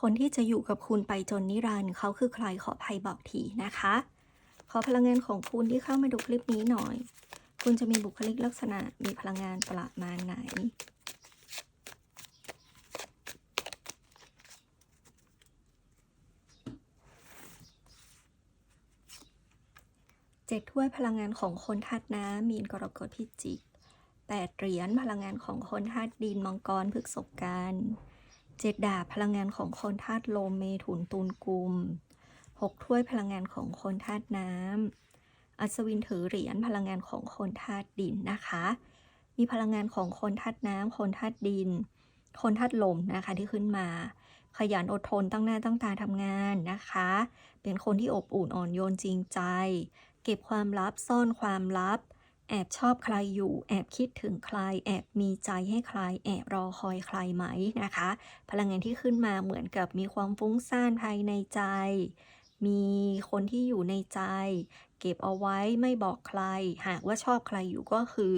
คนที่จะอยู่กับคุณไปจนนิรันดร์เขาคือใครขอภัยบอกทีนะคะ ขอพลังงานของคุณที่เข้ามาดูคลิปนี้หน่อย คุณจะมีบุคลิกลักษณะมีพลังงานประมาณไหนเจ็ดถ้วยพลังงานของคนธาตุน้ำมีนกรกฎพิจิกแปดเหรียญพลังงานของคนธาตุดินมังกรพฤกษบกัน เจ็ดดาบพลังงานของคนธาตุลมเมถุนตุลกุมหกถ้วยพลังงานของคนธาตุน้ำอัศวินถือเหรียญพลังงานของคนธาตุดินนะคะ มีพลังงานของคนธาตุน้ำคนธาตุดิน คนธาตุลมนะคะที่ขึ้นมา ขยันอดทนตั้งหน้าตั้งตาทำงานนะคะ เป็นคนที่อบอุ่นอ่อนโยนจริงใจ เก็บความลับซ่อนความลับ แอบชอบใครอยู่ แอบคิดถึงใคร แอบมีใจให้ใคร แอบรอคอยใครไหมนะคะ พลังงานที่ขึ้นมาเหมือนกับมีความฟุ้งซ่านภายในใจ มีคนที่อยู่ในใจ เก็บเอาไว้ไม่บอกใคร หากว่าชอบใครอยู่ก็คือ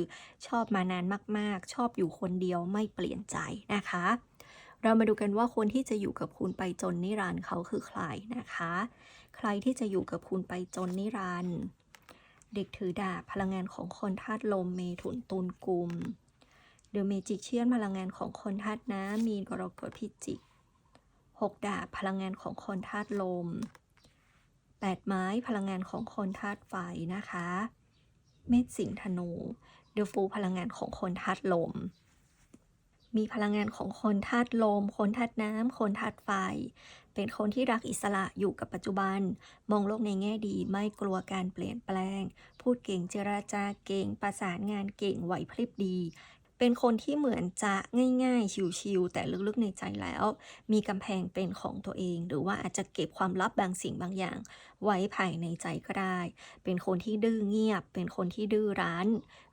ชอบมานานมากๆ ชอบอยู่คนเดียวไม่เปลี่ยนใจนะคะ เรามาดูกันว่าคนที่จะอยู่กับคุณไปจนนิรันดร์เขาคือใครนะคะ ใครที่จะอยู่กับคุณไปจนนิรันดร์ เด็กถือดาบพลังงานของคนธาตุลมเมถุนตุลกุมเดอะเมจิกเชียนพลังงานของคนธาตุน้ำมีนกรกฎพิจิกหกดาบพลังงานของคนธาตุลมแปดไม้พลังงานของคนธาตุไฟนะคะ เมษสิงธนูเดอะฟูพลังงานของคนธาตุลม มีพลังงานของคนธาตุลม คนธาตุน้ำคนธาตุไฟ เป็นคนที่รักอิสระอยู่กับปัจจุบัน มองโลกในแง่ดีไม่กลัวการเปลี่ยนแปลง พูดเก่งเจราจาเก่ง ประสานงานเก่งไหวพริบดี เป็นคนที่เหมือนจะง่ายๆ ชิวๆแต่ลึกๆในใจแล้ว มีกำแพงเป็นของตัวเอง หรือว่าอาจจะเก็บความลับบางสิ่งบางอย่าง ไว้ภายในใจก็ได้ เป็นคนที่ดื้อเงียบ เป็นคนที่ดื้อรั้น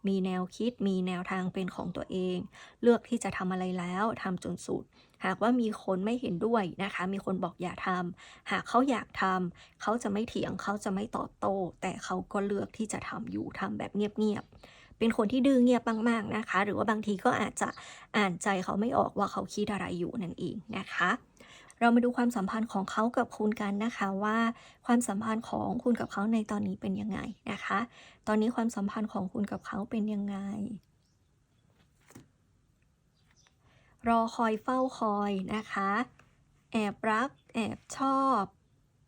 มีแนวคิด มีแนวทางเป็นของตัวเอง เลือกที่จะทำอะไรแล้วทำจนสุด หากว่ามีคนไม่เห็นด้วยนะคะ มีคนบอกอย่าทำหากเขาอยากทำเขาจะไม่เถียงเขาจะไม่ตอบโต้ แต่เขาก็เลือกที่จะทำอยู่ทำแบบเงียบๆเป็นคนที่ดื้อเงียบมากๆนะคะ หรือว่าบางทีก็อาจจะอ่านใจเขาไม่ออกว่าเขาคิดอะไรอยู่นั่นเองนะคะเรามาดูความสัมพันธ์ของเขากับคุณกันนะคะว่าความสัมพันธ์ของคุณกับเขาในตอนนี้เป็นยังไงนะคะ ตอนนี้ความสัมพันธ์ของคุณกับเขาเป็นยังไง รอคอยเฝ้าคอยนะคะ แอบรัก แอบชอบ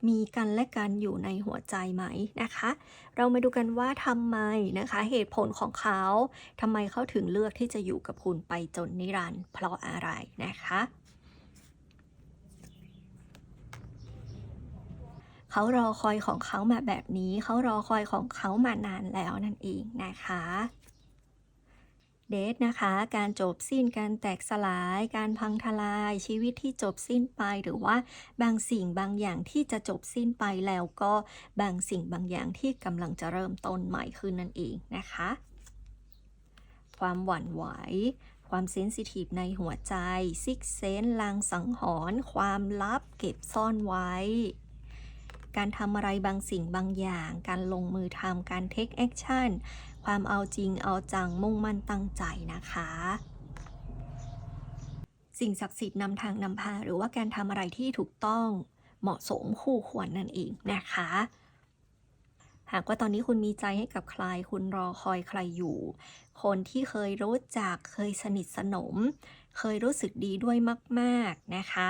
มีกันและกันอยู่ในหัวใจไหมนะคะ เรามาดูกันว่าทำไมนะคะ เหตุผลของเขาทำไมเขาถึงเลือกที่จะอยู่กับคุณไปจนนิรันดร์เพราะอะไรนะคะเขารอคอยของเขามาแบบนี้ เขารอคอยของเขามานานแล้วนั่นเองนะคะ เดทนะคะ การจบสิ้นการแตกสลาย การพังทลาย ชีวิตที่จบสิ้นไป หรือว่าบางสิ่งบางอย่างที่จะจบสิ้นไปแล้วก็บางสิ่งบางอย่างที่กำลังจะเริ่มต้นใหม่ขึ้นนั่นเองนะคะ ความหวั่นไหวความเซนซิทีฟในหัวใจซิกเซนลางสังหรณ์ความลับเก็บซ่อนไว้ การทำอะไรบางสิ่งบางอย่าง การลงมือทำการเทคแอคชั่นความเอาจริงเอาจังมุ่งมั่นตั้งใจนะคะสิ่งศักดิ์สิทธิ์นำทางนำพา หรือว่าการทำอะไรที่ถูกต้องเหมาะสมคู่ควรนั่นเองนะคะ หากว่าตอนนี้คุณมีใจให้กับใคร คุณรอคอยใครอยู่ คนที่เคยรู้จักเคยสนิทสนม เคยรู้สึกดีด้วยมาก ๆนะคะ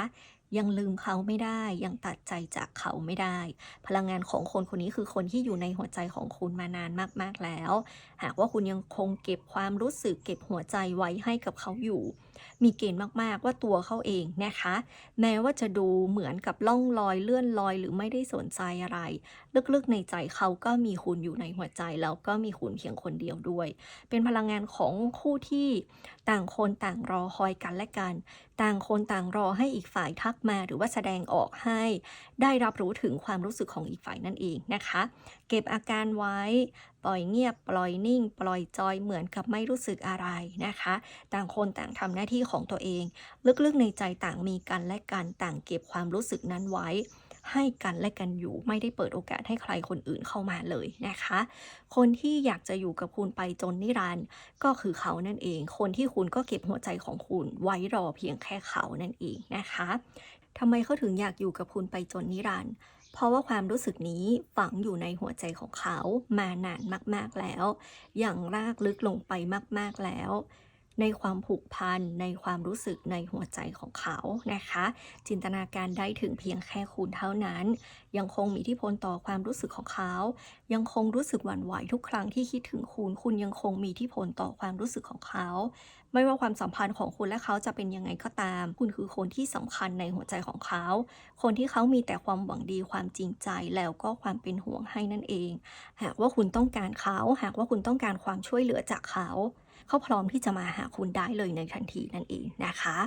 ยังลืมเขาไม่ได้ ยังตัดใจจากเขาไม่ได้ พลังงานของคนคนนี้คือคนที่อยู่ในหัวใจของคุณมานานมาก ๆแล้ว หากว่าคุณยังคงเก็บความรู้สึกเก็บหัวใจไว้ให้กับเขาอยู่ มีเกณฑ์มากๆว่าตัวเขาเองนะคะ แม้ว่าจะดูเหมือนกับล่องลอยเลื่อนลอย หรือไม่ได้สนใจอะไร ลึกๆในใจเขาก็มีคุณอยู่ในหัวใจ แล้วก็มีคุณเพียงคนเดียวด้วย เป็นพลังงานของคู่ที่ต่างคนต่างรอคอยกันและกัน ต่างคนต่างรอให้อีกฝ่ายทักมาหรือว่าแสดงออกให้ ได้รับรู้ถึงความรู้สึกของอีกฝ่ายนั่นเองนะคะ เก็บอาการไว้ปล่อยเงียบ ปล่อยนิ่ง ปล่อยจอยเหมือนกับไม่รู้สึกอะไรนะคะ ต่างคนต่างทำหน้าที่ของตัวเอง ลึกๆในใจต่างมีกันและกันต่างเก็บความรู้สึกนั้นไว้ ให้กันและกันอยู่ไม่ได้เปิดโอกาสให้ใครคนอื่นเข้ามาเลยนะคะ คนที่อยากจะอยู่กับคุณไปจนนิรันดร์ก็คือเขานั่นเอง คนที่คุณก็เก็บหัวใจของคุณไว้รอเพียงแค่เขานั่นเองนะคะทำไมเขาถึงอยากอยู่กับคุณไปจนนิรันดร์ เพราะว่าความรู้สึกนี้ฝังอยู่ในหัวใจของเขามานานมาก ๆแล้ว อย่างรากลึกลงไปมาก ๆแล้ว ในความผูกพัน ในความรู้สึกในหัวใจของเขานะคะ จินตนาการได้ถึงเพียงแค่คุณเท่านั้น ยังคงมีอิทธิพลต่อความรู้สึกของเขา ยังคงรู้สึกหวั่นไหวทุกครั้งที่คิดถึงคุณ คุณยังคงมีอิทธิพลต่อความรู้สึกของเขา ไม่ว่าความสัมพันธ์ของคุณและเขาจะเป็นยังไงก็ตาม คุณคือคนที่สำคัญในหัวใจของเขา คนที่เขามีแต่ความหวังดีความจริงใจแล้วก็ความเป็นห่วงให้นั่นเอง หากว่าคุณต้องการเขา หากว่าคุณต้องการความช่วยเหลือจากเขา เขาพร้อมที่จะมาหาคุณได้เลยในทันทีนั่นเองนะคะ